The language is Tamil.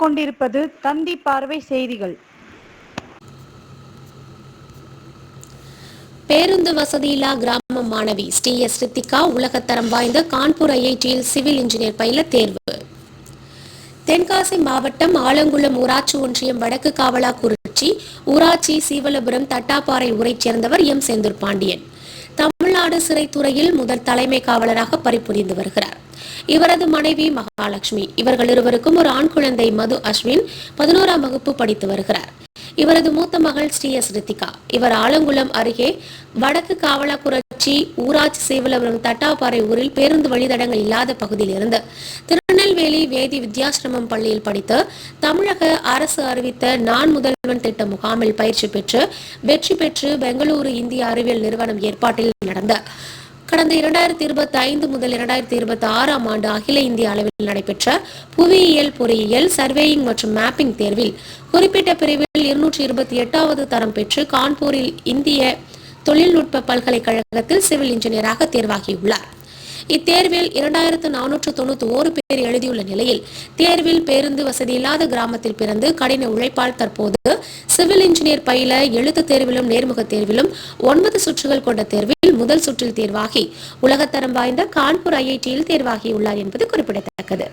கொண்டிருப்பது தந்தி பார்வை செய்திகள். பேருந்து வசதியில்லா கிராம மாணவி ஸ்ரீ எஸ் ரித்திகா உலகத்தரம் வாய்ந்த கான்பூர் ஐஐடியில் சிவில் இன்ஜினியர் பயில தேர்வு. தென்காசி மாவட்டம் ஆலங்குளம் ஊராட்சி ஒன்றியம் வடக்கு காவலா குறிச்சி ஊராட்சி சீவலபுரம் தட்டாப்பாறை ஊரைச் சேர்ந்தவர் எம் செந்தூர் பாண்டியன் தமிழ்நாடு சிறைத்துறையில் முதல் தலைமை காவலராக பணிபுரிந்து வருகிறார். இவரது மனைவி மகாலட்சுமி. இவர்கள் இருவருக்கும் ஒரு ஆண் குழந்தை மது அஸ்வின் பதினோராம் வகுப்பு படித்து வருகிறார். இவரது மூத்த மகள் ஸ்ரீ எஸ் ரித்திகா. இவர் ஆலங்குளம் அருகே வடக்கு காவலாக்குறிச்சி ஊராட்சி சேவலபுரம் தட்டாப்பாறை ஊரில் பேருந்து வழித்தடங்கள் இல்லாத பகுதியில் இருந்து திருநெல்வேலி வேதி வித்யாசிரமம் பள்ளியில் படித்த தமிழக அரசு அறிவித்த நான் முதல்வன் திட்ட முகாமில் பயிற்சி பெற்று வெற்றி பெற்று பெங்களூரு இந்திய அறிவியல் நிறுவனம் ஏற்பாட்டில் நடந்த கடந்த இரண்டாயிரத்தி இருபத்தி ஐந்து முதல் இரண்டாயிரத்தி இருபத்தி ஆறாம் ஆண்டு அகில இந்திய அளவில் நடைபெற்ற புவியியல் பொறியியல் சர்வேயிங் மற்றும் மேப்பிங் தேர்வில் குறிப்பிட்ட பிரிவில் இருநூற்றி இருபத்தி எட்டாவது தரம் பெற்று கான்பூரில் இந்திய தொழில்நுட்ப பல்கலைக்கழகத்தில் சிவில் இன்ஜினியராக தேர்வாகியுள்ளார். இத்தேர்வில் இரண்டாயிரத்து நானூற்று தொண்ணூத்தி ஓரு பேர் எழுதியுள்ள நிலையில் தேர்வில் பேருந்து வசதி இல்லாத கிராமத்தில் பிறந்து கடின உழைப்பால் தற்போது சிவில் இன்ஜினியர் பயில எழுத்து தேர்விலும் நேர்முக தேர்விலும் ஒன்பது சுற்றுகள் கொண்ட தேர்வில் முதல் சுற்றில் தேர்வாகி உலகத்தரம் வாய்ந்த கான்பூர் ஐஐடியில் தேர்வாகியுள்ளார் என்பது குறிப்பிடத்தக்கது.